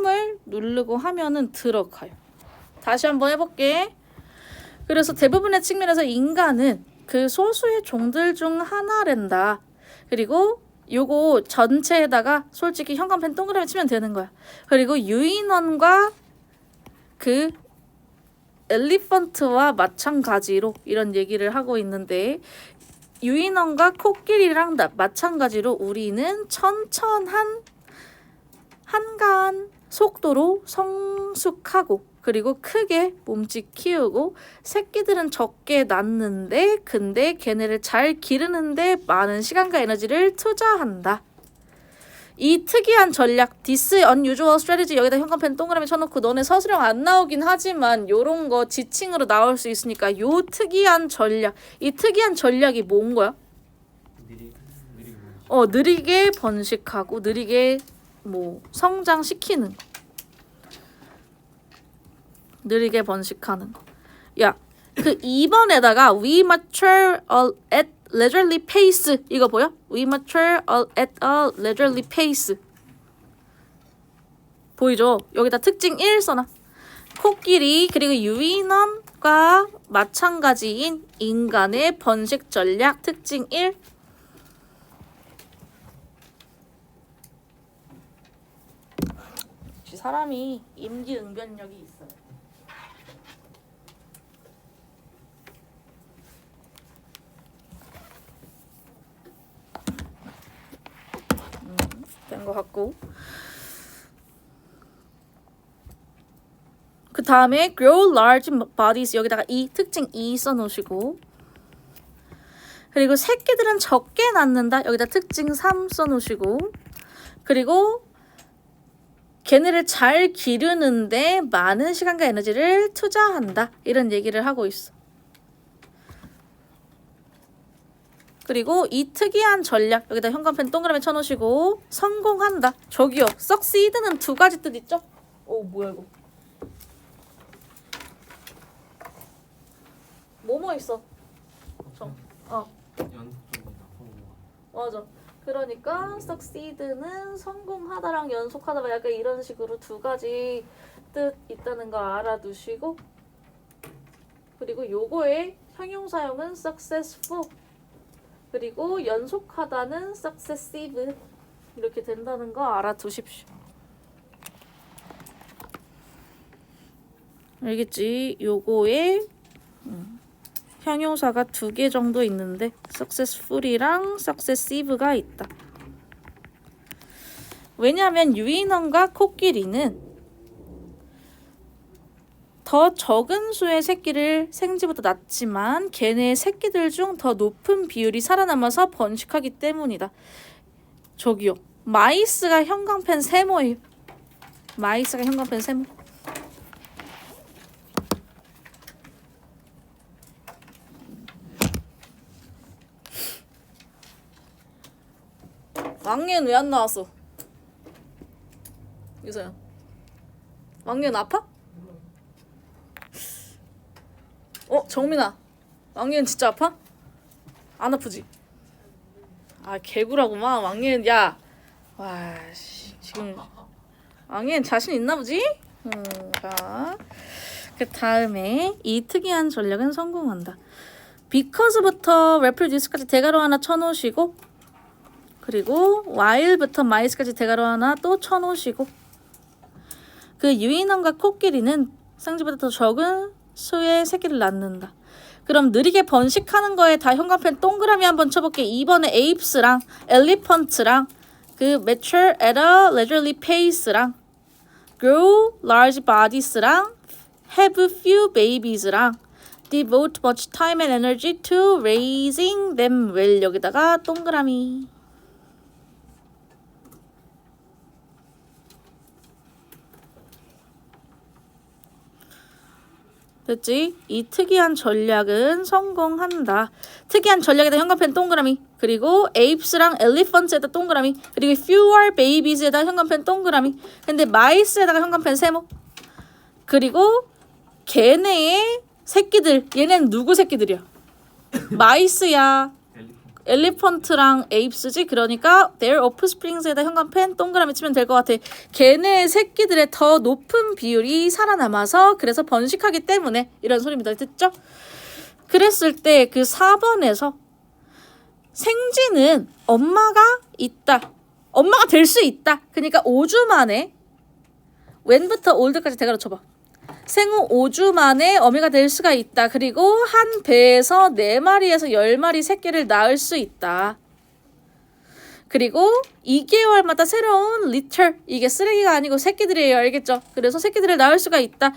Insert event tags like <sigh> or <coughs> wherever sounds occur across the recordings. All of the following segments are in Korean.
텀을 누르고 하면은 들어가요. 다시 한번 해볼게. 그래서 대부분의 측면에서 인간은 그 소수의 종들 중 하나랜다. 그리고 요거 전체에다가 솔직히 형광펜 동그라미 치면 되는 거야. 그리고 유인원과 그 엘리펀트와 마찬가지로 이런 얘기를 하고 있는데 유인원과 코끼리랑 나- 마찬가지로 우리는 천천한 한가한 속도로 성숙하고 그리고 크게 몸집 키우고 새끼들은 적게 낳는데 근데 걔네를 잘 기르는데 많은 시간과 에너지를 투자한다. 이 특이한 전략 디스 unusual strategy 여기다 현관펜 동그라미 쳐놓고 너네 서술형 안 나오긴 하지만 요런 거 지칭으로 나올 수 있으니까 요 특이한 전략 이 특이한 전략이 뭔 거야? 느리. 어 느리게 번식하고 느리게 뭐 성장시키는 거. 느리게 번식하는 거. 야, 그 2번에다가 we mature at leisurely pace 이거 보여? we mature at a leisurely pace 보이죠? 여기다 특징 1 써놔. 코끼리 그리고 유인원과 마찬가지인 인간의 번식 전략 특징 1 역시 사람이 임기응변력이 있어요. 음, 된것 같고. 그 다음에 grow large bodies 여기다가 이 특징 2 써놓으시고 그리고 새끼들은 적게 낳는다 여기다 특징 3 써놓으시고 그리고 걔네를 잘 기르는데 많은 시간과 에너지를 투자한다. 이런 얘기를 하고 있어. 그리고 이 특이한 전략 여기다 현관펜 동그라미 쳐놓으시고 성공한다. 저기요. succeed는 두 가지 뜻 있죠? 오 뭐야 이거? 뭐뭐 있어? 정. 어. 맞아. 그러니까 succeed는 성공하다랑 연속하다 약간 이런 식으로 두 가지 뜻 있다는 거 알아두시고 그리고 요거의 형용사형은 successful 그리고 연속하다는 successive 이렇게 된다는 거 알아두십시오. 알겠지? 요거의 음, 형용사가 두 개 정도 있는데 successful이랑 successive가 있다. 왜냐하면 유인원과 코끼리는 더 적은 수의 새끼를 생지보다 낳지만 걔네의 새끼들 중 더 높은 비율이 살아남아서 번식하기 때문이다. 저기요. 마이스가 형광펜 세모예요. 마이스가 형광펜 세모. 왕년 왜 안 나왔어? 유서연. 왕년 아파? 어 정민아. 왕년 진짜 아파? 안 아프지? 아 개구라구만 왕년 야. 와 씨, 지금 왕년 자신 있나 보지? 음, 자. 그 다음에 이 특이한 전략은 성공한다. because부터 reproduce까지 대괄호 하나 쳐놓으시고 그리고 while부터 mice까지 대괄호 하나 또 쳐놓으시고 그 유인원과 코끼리는 생쥐보다 더 적은 수의 새끼를 낳는다. 그럼 느리게 번식하는 거에 다 현관펜 동그라미 한번 쳐볼게. 2번에 apes랑 elephant랑 그 mature at a leisurely pace랑 grow large bodies랑 have few babies랑 devote much time and energy to raising them well 여기다가 동그라미 됐지? 이 특이한 전략은 성공한다. 특이한 전략에다 현관펜 동그라미 그리고 apes랑 elephant에다 동그라미 그리고 fewer babies에다 현관펜 동그라미 근데 mice에다가 현관펜 세모 그리고 걔네의 새끼들 얘네는 누구 새끼들이야? 마이스야 엘리펀트. 엘리펀트랑 에이프스지? 그러니까 their offsprings에다 현관펜 동그라미 치면 될 것 같아. 걔네 새끼들의 더 높은 비율이 살아남아서 그래서 번식하기 때문에 이런 소리입니다. 듣죠? 그랬을 때 그 4번에서 생쥐는 엄마가 있다. 엄마가 될 수 있다. 그러니까 5주 만에 when부터 old까지 대가로 쳐봐 생후 5주 만에 어미가 될 수가 있다. 그리고 한 배에서 4마리에서 10마리 새끼를 낳을 수 있다. 그리고 2개월마다 새로운 리틀 이게 쓰레기가 아니고 새끼들이에요. 알겠죠? 그래서 새끼들을 낳을 수가 있다.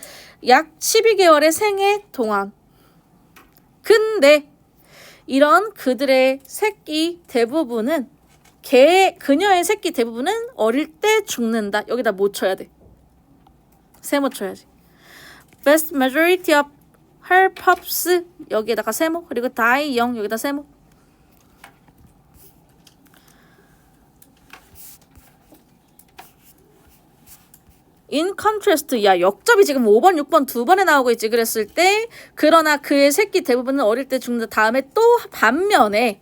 약 12개월의 생애 동안. 근데 이런 그들의 새끼 대부분은 개 그녀의 새끼 대부분은 어릴 때 죽는다. 여기다 못 쳐야 돼. 세모 쳐야지. Vast majority of her pups 여기에다가 세모 그리고 die young 여기다 세모. In contrast, 야 역접이 지금 5번, 6번 두 번에 나오고 있지. 그랬을 때 그러나 그의 새끼 대부분은 어릴 때 죽는다. 다음에 또 반면에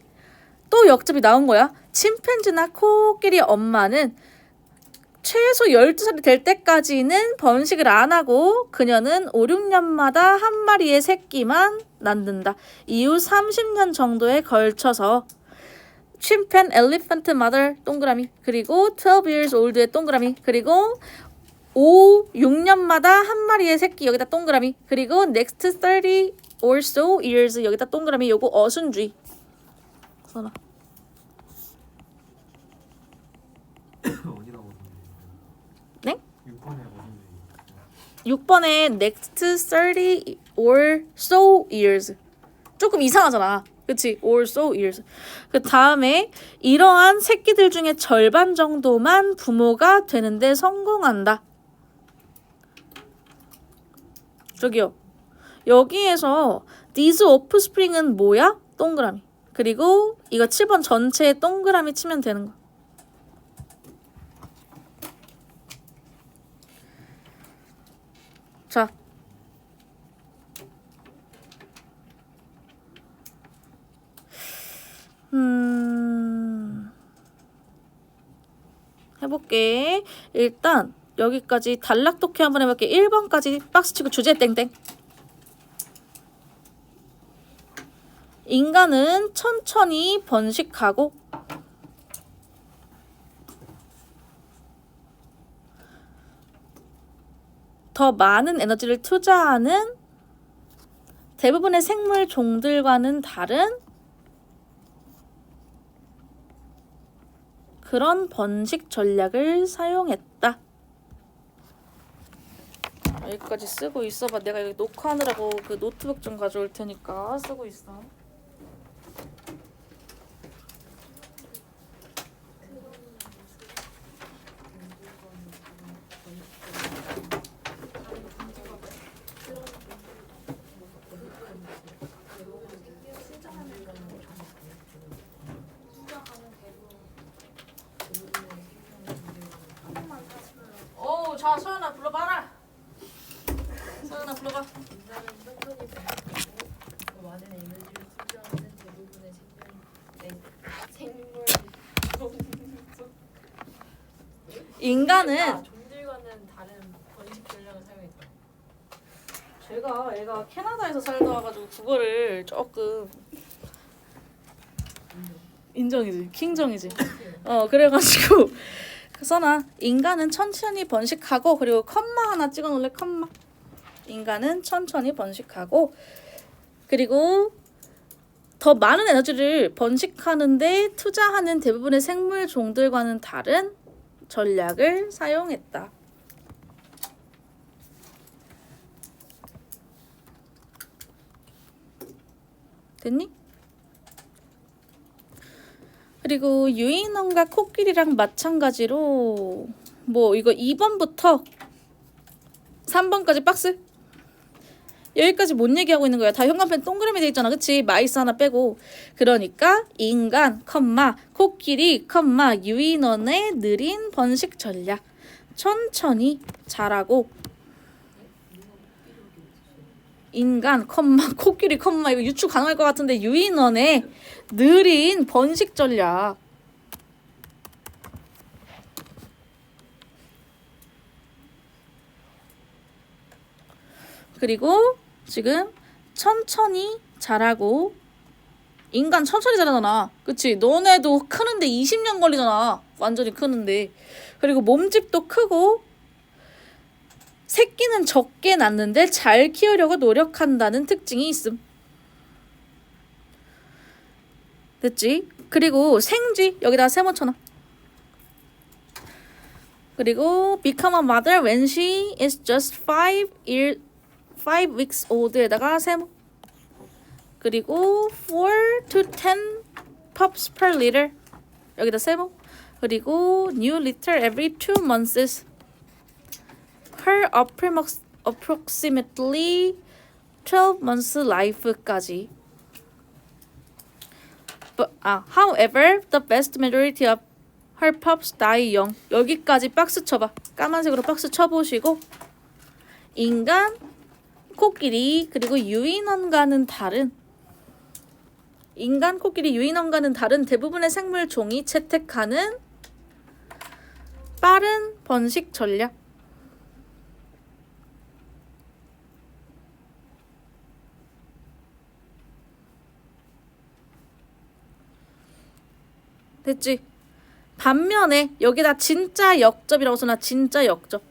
또 역접이 나온 거야. 침팬지나 코끼리 엄마는 최소 12살이 될 때까지는 번식을 안 하고 그녀는 5, 6년마다 한 마리의 새끼만 낳는다. 이후 30년 정도에 걸쳐서 침팬 엘리펀트 마더 동그라미 그리고 12 years old의 동그라미 그리고 5, 6년마다 한 마리의 새끼 여기다 동그라미 그리고 next 30 or so years 여기다 동그라미 요거 어순주의 선아 어디다 보는데? 네? 6번에 어딘지. 6번에 next 30 or so years. 조금 이상하잖아. 그치? or so years. 그 다음에 이러한 새끼들 중에 절반 정도만 부모가 되는데 성공한다. 저기요. 여기에서 these offspring은 뭐야? 동그라미. 그리고 이거 7번 전체에 동그라미 치면 되는 거 자. 음. 해볼게. 일단 여기까지 단락독해 한번 해볼게. 1번까지 박스 치고 주제 땡땡. 인간은 천천히 번식하고 더 많은 에너지를 투자하는 대부분의 생물 종들과는 다른 그런 번식 전략을 사용했다. 여기까지 쓰고 있어봐. 내가 여기 녹화하느라고 그 노트북 좀 가져올 테니까 쓰고 있어. 오, 자 서연아 불러봐라. 서연아 불러봐. 인간은 천천히 발전하고 더 많은 에너지를 투자하는 대부분의 생물 생물 인간은 종들과는 다른 번식 전략을 사용했다. 제가 애가 캐나다에서 살다 와가지고 그거를 조금 인정이지 킹정이지 어 그래가지고 <laughs> 써나 인간은 천천히 번식하고 그리고 컴마 하나 찍어 놓을래 컴마 인간은 천천히 번식하고 그리고 더 많은 에너지를 번식하는데 투자하는 대부분의 생물 종들과는 다른 전략을 사용했다. 됐니? 그리고 유인원과 코끼리랑 마찬가지로 뭐 이거 2번부터 3번까지 박스 여기까지 뭔 얘기하고 있는 거야? 다 현관펜 동그라미 돼 있잖아. 그치? 마이스 하나 빼고. 그러니까 인간, 컴마, 코끼리, 컴마, 유인원의 느린 번식 전략. 천천히 자라고 인간, 컴마, 코끼리, 컴마 이거 유추 가능할 것 같은데 유인원의 느린 번식 전략. 그리고 지금 천천히 자라고 인간 천천히 자라잖아. 그치? 너네도 크는데 20년 걸리잖아. 완전히 크는데. 그리고 몸집도 크고 새끼는 적게 낳는데 잘 키우려고 노력한다는 특징이 있음. 됐지? 그리고 생쥐 여기다 세모쳐놔. 그리고 become a mother when she is just 5 years 5 weeks old에다가 세모 그리고 4 to 10 pops per liter 여기다 세모 그리고 new liter every two months per approximately 12 months life까지 But, 아, however, the vast majority of her pups die young. 여기까지 박스 쳐봐. 까만색으로 박스 쳐보시고 인간 코끼리 그리고 유인원과는 다른 인간, 코끼리, 유인원과는 다른 대부분의 생물 종이 채택하는 빠른 번식 전략. 됐지? 반면에 여기다 진짜 역접이라고 써놔 진짜 역접.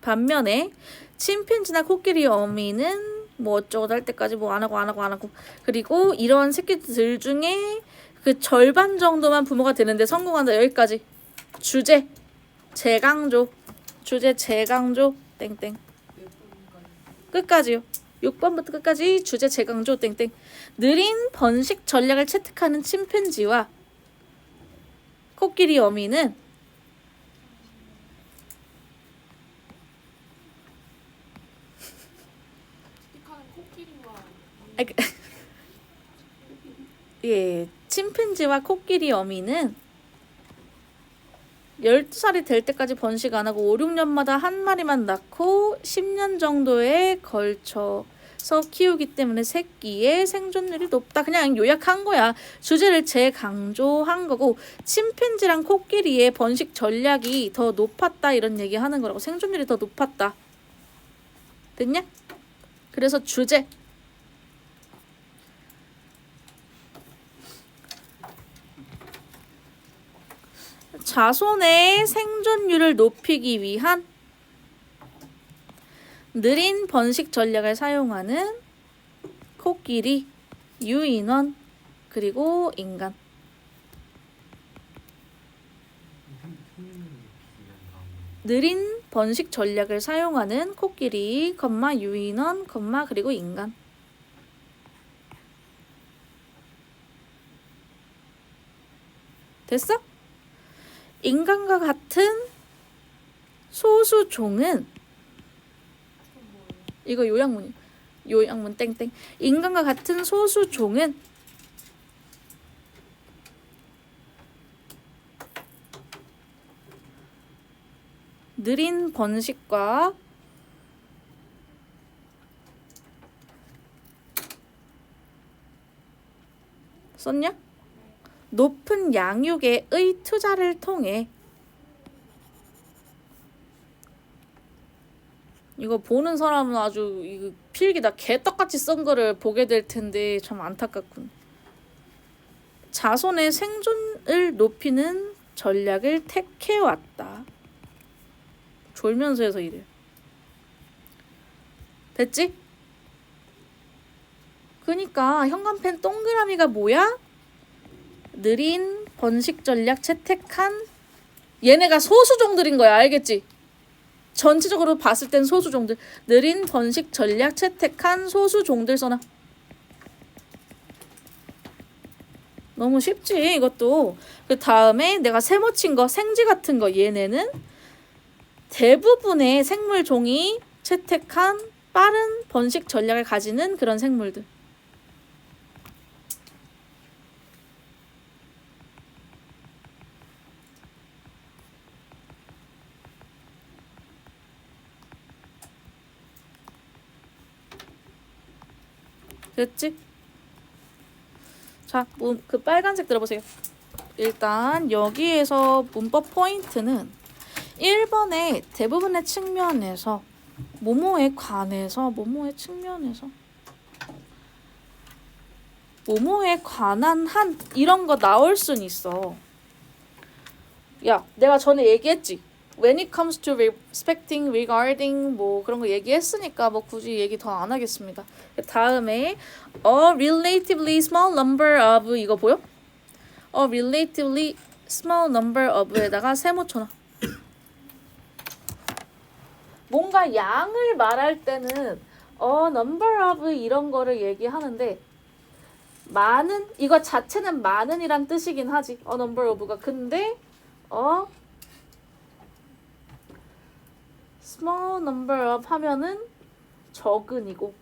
반면에 침팬지나 코끼리 어미는 뭐 어쩌고 할 때까지 뭐 안 하고 안 하고 안 하고. 그리고 이런 새끼들 중에 그 절반 정도만 부모가 되는데 성공한다. 여기까지. 주제. 재강조. 주제 재강조. 땡땡. 끝까지요. 6번부터 끝까지 주제 재강조. 땡땡. 느린 번식 전략을 채택하는 침팬지와 코끼리 어미는 스티커는 코끼리와 아, 그- <laughs> 예, 침팬지와 코끼리 어미는 12살이 될 때까지 번식 안 하고 5, 6년마다 한 마리만 낳고 10년 정도에 걸쳐 서 키우기 때문에 새끼의 생존율이 높다. 그냥 요약한 거야. 주제를 재강조한 거고 침팬지랑 코끼리의 번식 전략이 더 높았다 이런 얘기 하는 거라고. 생존율이 더 높았다. 됐냐? 그래서 주제 자손의 생존율을 높이기 위한 느린 번식 전략을 사용하는 코끼리, 유인원, 그리고 인간. 느린 번식 전략을 사용하는 코끼리, 컴마 유인원, 컴마 그리고 인간. 됐어? 인간과 같은 소수 종은 이거 요약문이 요약문 땡땡 인간과 같은 소수 종은 느린 번식과 썼냐? 높은 양육의 투자를 통해 이거 보는 사람은 아주 이거 필기다 개떡같이 쓴 거를 보게 될 텐데 참 안타깝군. 자손의 생존을 높이는 전략을 택해 왔다. 졸면서에서 이래. 됐지? 그니까 현관펜 동그라미가 뭐야? 느린 번식 전략 채택한 얘네가 소수종들인 거야 알겠지? 전체적으로 봤을 땐 소수종들 느린 번식 전략 채택한 소수종들 써놔 너무 쉽지 이것도 그 다음에 내가 세모 친거 생쥐 같은 거 얘네는 대부분의 생물 종이 채택한 빠른 번식 전략을 가지는 그런 생물들 됐지? 자, 문- 그 빨간색 들어보세요. 일단 여기에서 문법 포인트는 1번의 대부분의 측면에서 모모에 관해서 모모의 측면에서 모모에 관한 한 이런 거 나올 순 있어. 야, 내가 전에 얘기했지. When it comes to respecting, regarding 뭐 그런 거 얘기했으니까 뭐 굳이 얘기 더 안 하겠습니다. 다음에 a relatively small number of 이거 보여? a relatively small number of에다가 세모 쳐놔. 뭔가 양을 말할 때는 어 number of 이런 거를 얘기하는데 많은 이거 자체는 많은이란 뜻이긴 하지. 어 number of가 근데 어 small number of 하면은 적은이고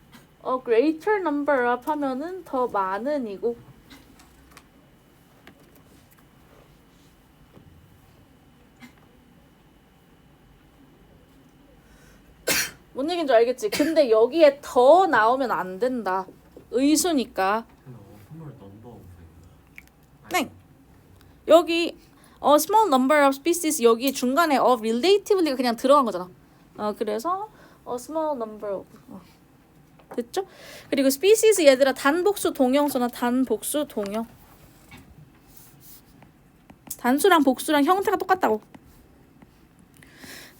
어 greater number of 하면은 더 많은이고 뭔 얘기인지 알겠지? 근데 여기에 더 나오면 안 된다. 의수니까. 네. 여기 어 small number of species 여기 중간에 of relatively가 그냥 들어간 거잖아. 어 그래서 어 small number of 어. 됐죠? 그리고 species 얘들아 단복수 동형수나 단복수 동형. 단수랑 복수랑 형태가 똑같다고.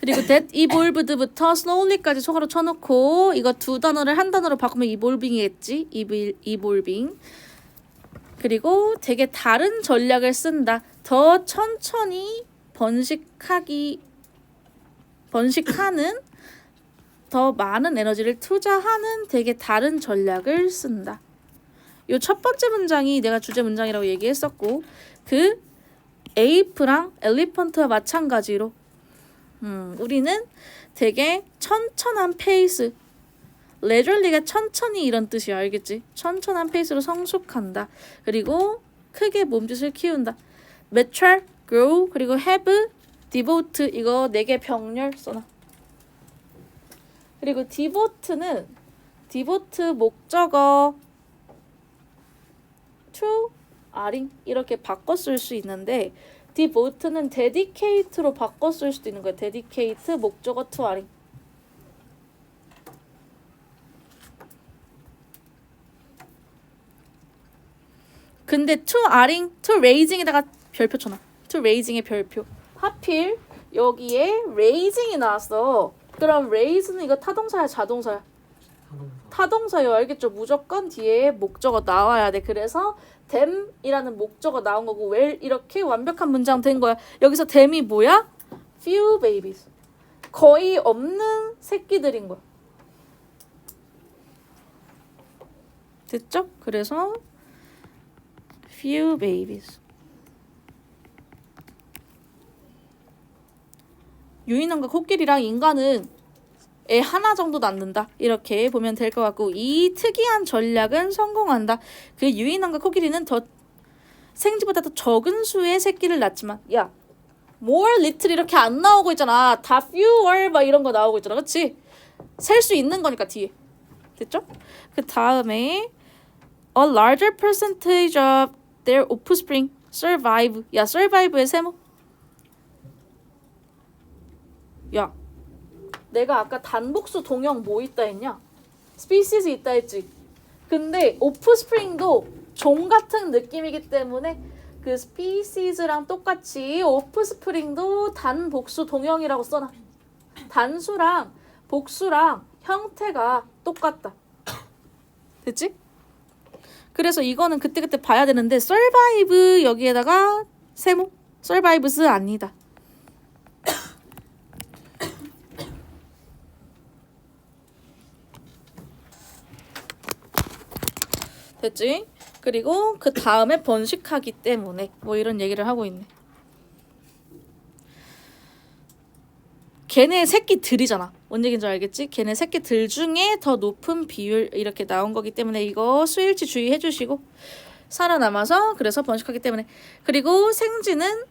그리고 that evolved부터 slowly까지 속으로 쳐놓고 이거 두 단어를 한 단어로 바꾸면 evolving이겠지? evol- evolving. 그리고 되게 다른 전략을 쓴다. 더 천천히 번식하기 번식하는 더 많은 에너지를 투자하는 되게 다른 전략을 쓴다. 요 첫 번째 문장이 내가 주제 문장이라고 얘기했었고 그 에이프랑 엘리펀트와 마찬가지로 음, 우리는 되게 천천한 페이스 레저리가 천천히 이런 뜻이야 알겠지? 천천한 페이스로 성숙한다. 그리고 크게 몸짓을 키운다. mature, grow, 그리고 have, devote 이거 네 개 병렬 써놔. 그리고 devote는 devote 목적어 to, aring 이렇게 바꿔 쓸 수 있는데 dedicate로 바꿔 쓸 수도 있는 거야. dedicate 목적어 aring. 근데 to raising에다가 별표 쳐놔. to raising의 별표. 하필 여기에 raising이 나왔어. 그럼 raise는 이거 타동사야, 자동사야? 타동사요. 알겠죠? 무조건 뒤에 목적어 나와야 돼. 그래서 them이라는 목적어 나온 거고 well 이렇게 완벽한 문장 된 거야. 여기서 them이 뭐야? few babies. 거의 없는 새끼들인 거야. 됐죠? 그래서 few babies. 유인원과 코끼리랑 인간은 애 하나 정도 낳는다. 이렇게 보면 될 것 같고 이 특이한 전략은 성공한다. 그 유인원과 코끼리는 더 생쥐보다 더 적은 수의 새끼를 낳지만 야 more little 이렇게 안 나오고 있잖아. 다 fewer 막 이런 거 나오고 있잖아. 그렇지? 셀수 있는 거니까 뒤에. 됐죠? 그 다음에 a larger percentage of their offspring survive. 야 survive의 세모. 야 내가 아까 단복수 동형 뭐 있다 했냐? 스피시스 있다 했지. 근데 오프스프링도 종 같은 느낌이기 때문에 그 스피시스랑 똑같이 오프스프링도 단복수 동형이라고 써놔. 단수랑 복수랑 형태가 똑같다. 됐지? 그래서 이거는 그때그때 봐야 되는데 survive 여기에다가 세모 survives 아니다. 됐지? 그리고 그 다음에 번식하기 때문에 뭐 이런 얘기를 하고 있네. 걔네 새끼들이잖아. 뭔 얘기인지 알겠지? 걔네 새끼들 중에 더 높은 비율 이렇게 나온 거기 때문에 이거 수일치 주의해 주시고 살아남아서 그래서 번식하기 때문에 그리고 생쥐는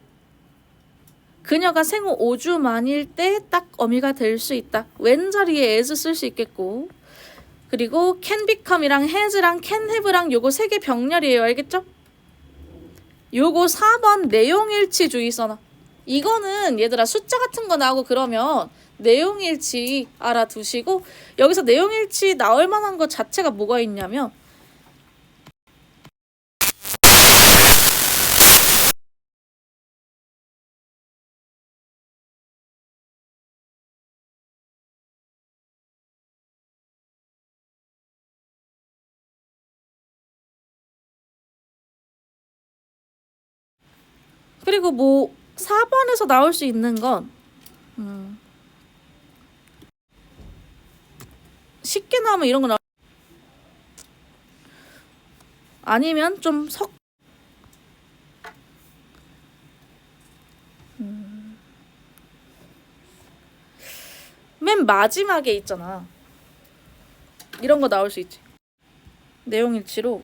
그녀가 생후 5주 만일 때 딱 어미가 될 수 있다. 왼 자리에 as 쓸수 있겠고 그리고 can become이랑 has랑 can have랑 요거 세 개 병렬이에요. 알겠죠? 요거 4번 내용일치 주의 써놔. 이거는 얘들아 숫자 같은 거 나오고 그러면 내용일치 알아두시고 여기서 내용일치 나올 만한 것 자체가 뭐가 있냐면 그리고 뭐 4번에서 나올 수 있는 건 음, 쉽게 나오면 이런 거 나올 아니면 좀 석 음, 맨 마지막에 있잖아. 이런 거 나올 수 있지. 내용 일치로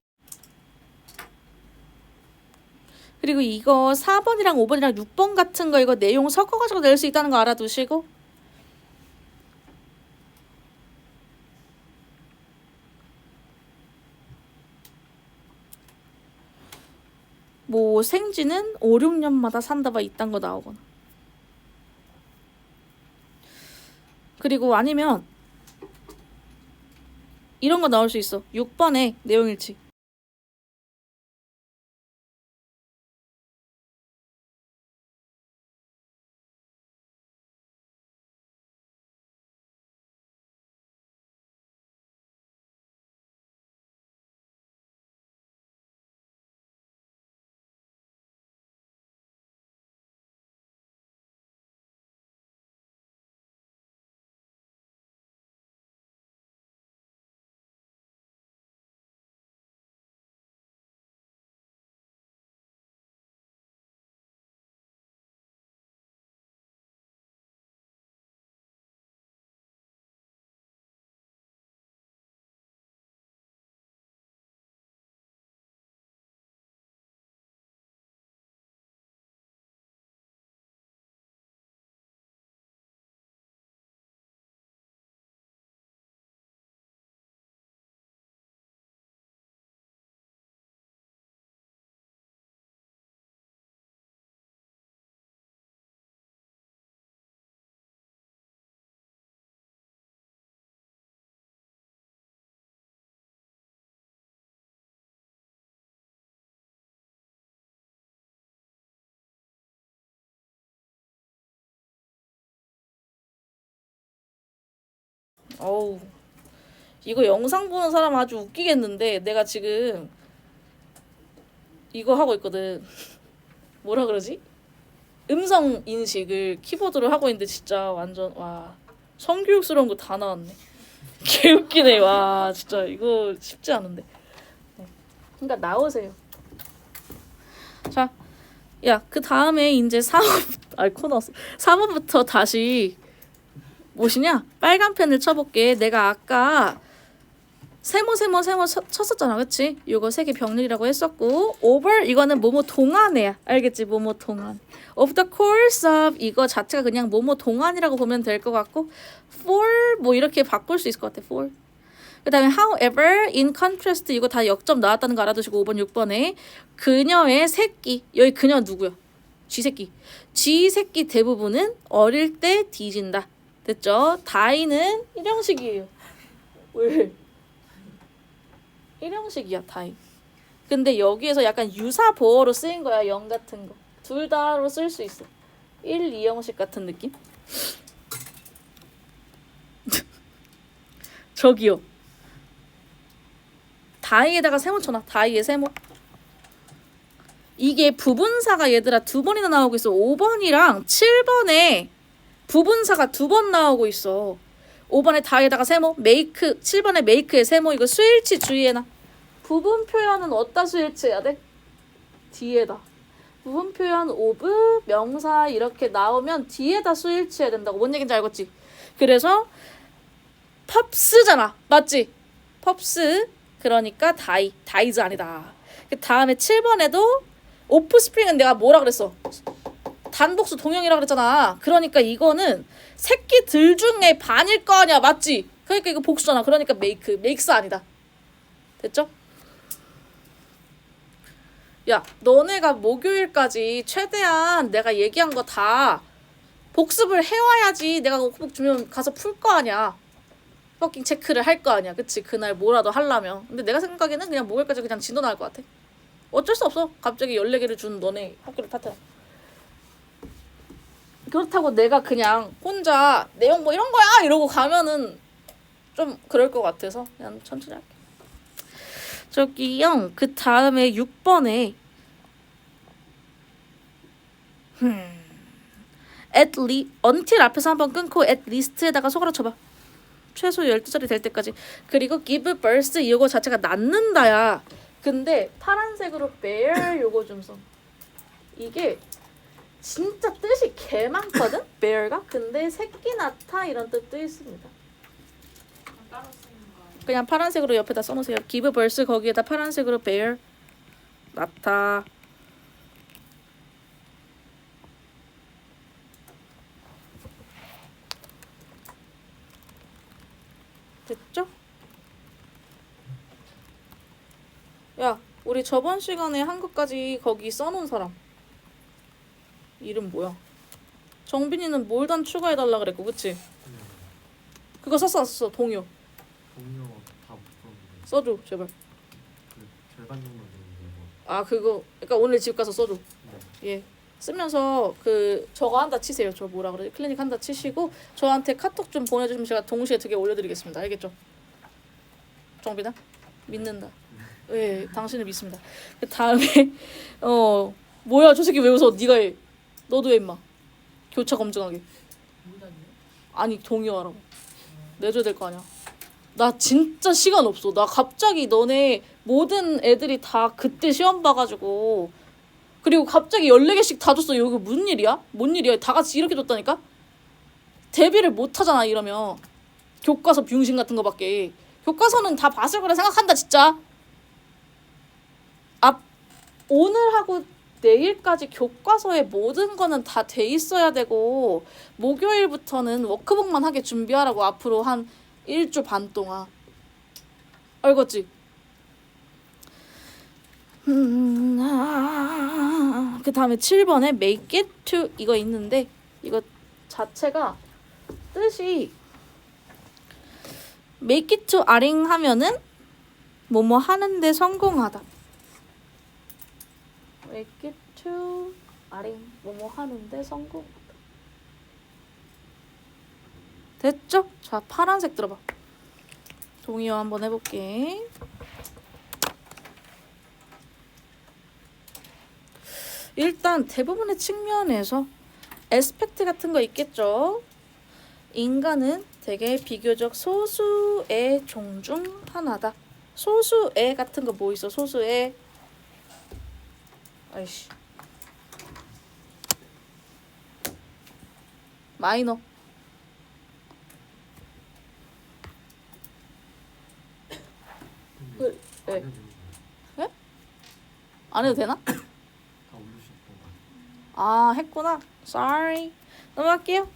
그리고 이거 4번이랑 5번이랑 6번 같은 거 이거 내용 섞어가지고 낼 수 있다는 거 알아두시고. 뭐 생쥐는 5, 6년마다 산다 봐 이딴 거 나오거나. 그리고 아니면 이런 거 나올 수 있어. 6번에 내용일치 어우. 이거 영상 보는 사람 아주 웃기겠는데 내가 지금 이거 하고 있거든. 뭐라 그러지? 음성 인식을 키보드로 하고 있는데 진짜 완전 와. 성교육스러운 거 다 나왔네. <laughs> 개웃기네. 와 진짜. 이거 쉽지 않은데. 네. 그러니까 나오세요. 자 야 그 다음에 이제 4번 아코 나왔어. 4번부터 다시 무엇이냐? 빨간 펜을 쳐볼게. 내가 아까 세모 세모 세모 쳐, 쳤었잖아, 그렇지? 요거 세 개 병렬이라고 했었고 over 이거는 뭐뭐 동안이야, 알겠지? 뭐뭐 동안. of the course of 이거 자체가 그냥 뭐뭐 동안이라고 보면 될 것 같고 for 뭐 이렇게 바꿀 수 있을 것 같아, for. 그다음에 however in contrast 이거 다 역점 나왔다는 거 알아두시고 5번 6번에 그녀의 새끼 여기 그녀 누구야? 쥐 새끼. 쥐 새끼 대부분은 어릴 때 뒤진다. 됐죠? 다이는 일형식이에요. 왜? 일형식이야 다이. 근데 여기에서 약간 유사 보어로 쓰인 거야 영 같은 거. 둘 다로 쓸 수 있어. 1, 2형식 같은 느낌? <laughs> 저기요. 다이에다가 세모 쳐놔. 다이에 세모. 이게 부분사가 얘들아 두 번이나 나오고 있어. 5번이랑 7번에 부분사가 두 번 나오고 있어. 5번에 다에다가 세모, 메이크, 7번에 메이크에 세모 이거 수일치 주의해놔. 부분 표현은 어디다 수일치해야 돼? 뒤에다. 부분 표현 오브, 명사 이렇게 나오면 뒤에다 수일치해야 된다고. 뭔 얘기인지 알겠지? 그래서 펍스잖아. 맞지? 펍스. 그러니까 다이. 다이즈 아니다. 그 다음에 7번에도 오프스프링은 내가 뭐라 그랬어? 단독수 동형이라 그랬잖아. 그러니까 이거는 새끼 들 중에 반일 거 아니야, 맞지? 그러니까 이거 복수잖아. 그러니까 make, makes 아니다. 됐죠? 야, 너네가 목요일까지 최대한 내가 얘기한 거 다 복습을 해와야지 내가 꼭 주면 가서 풀 거 아니야. 퍼킹 체크를 할 거 아니야. 그치? 그날 뭐라도 하려면. 근데 내가 생각에는 그냥 목요일까지 그냥 진도 나을 것 같아. 어쩔 수 없어. 갑자기 14개를 준 너네 학교를 탓해. 그렇다고 내가 그냥 혼자 내용 뭐 이런 거야 이러고 가면은 좀 그럴 것 같아서 그냥 천천히 할게. 저기요 그 다음에 6번에 at least until 앞에서 한번 끊고 at least에다가 속으로 쳐봐. 최소 12자리 될 때까지. 그리고 give birth 이거 자체가 낳는다야. 근데 파란색으로 bear 요거 좀 써. 이게 진짜 뜻이 개 많거든? <laughs> bear가? 근데 새끼 낳다 이런 뜻도 있습니다. 따로 쓰는 거 그냥 파란색으로 옆에다 써놓으세요. give birth 거기에다 파란색으로 bear 낳다. 됐죠? 야, 우리 저번 시간에 한 것까지 거기 써놓은 사람 이름 뭐야? 정빈이는 몰단 추가해달라 그랬고, 그치? 네. 그거 썼어, 안 썼어, 동요. 동료 다 붙었는데. 써줘, 제발. 그 절반 정도 되는데 뭐. 아 그거. 그러니까 오늘 집 가서 써줘. 네. 예. 쓰면서 그 저거 한다 치세요. 저 뭐라 그래 클리닉 한다 치시고 저한테 카톡 좀 보내주시면 제가 동시에 두 개 올려드리겠습니다. 알겠죠? 정빈아? 믿는다. 예 당신을 믿습니다. 그 다음에 어 뭐야? 저 새끼 왜 웃어? 네가 해 너도 해 임마 교차 검증하게 아니 동의하라고 내줘야 될 거 아니야 나 진짜 시간 없어. 나 갑자기 너네 모든 애들이 다 그때 시험 봐가지고 그리고 갑자기 14개씩 다 줬어. 여기 무슨 일이야? 뭔 일이야? 다 같이 이렇게 줬다니까? 데뷔를 못 하잖아 이러면 교과서 비용신 같은 거밖에 교과서는 다 봤을 거라 생각한다 진짜 앞 오늘 하고 내일까지 교과서에 모든 거는 다 돼 있어야 되고 목요일부터는 워크북만 하게 준비하라고 앞으로 한 일주 반 동안 알겠지? 음, 아, 그 다음에 7번에 make it to 이거 있는데 이거 자체가 뜻이 make it to 아링 하면은 뭐뭐 하는데 성공하다 make it to 아링 뭐뭐 하는데 성공하다 됐죠? 자 파란색 들어봐. 동의어 한번 해볼게. 일단 대부분의 측면에서 에스펙트 같은 거 있겠죠? 인간은 되게 비교적 소수의 종 중 하나다. 소수의 같은 거 뭐 있어? 소수의 아이씨 마이너 그, 안 네. 거예요? 안 해도 되나? <coughs> 아 했구나 sorry 넘어갈게요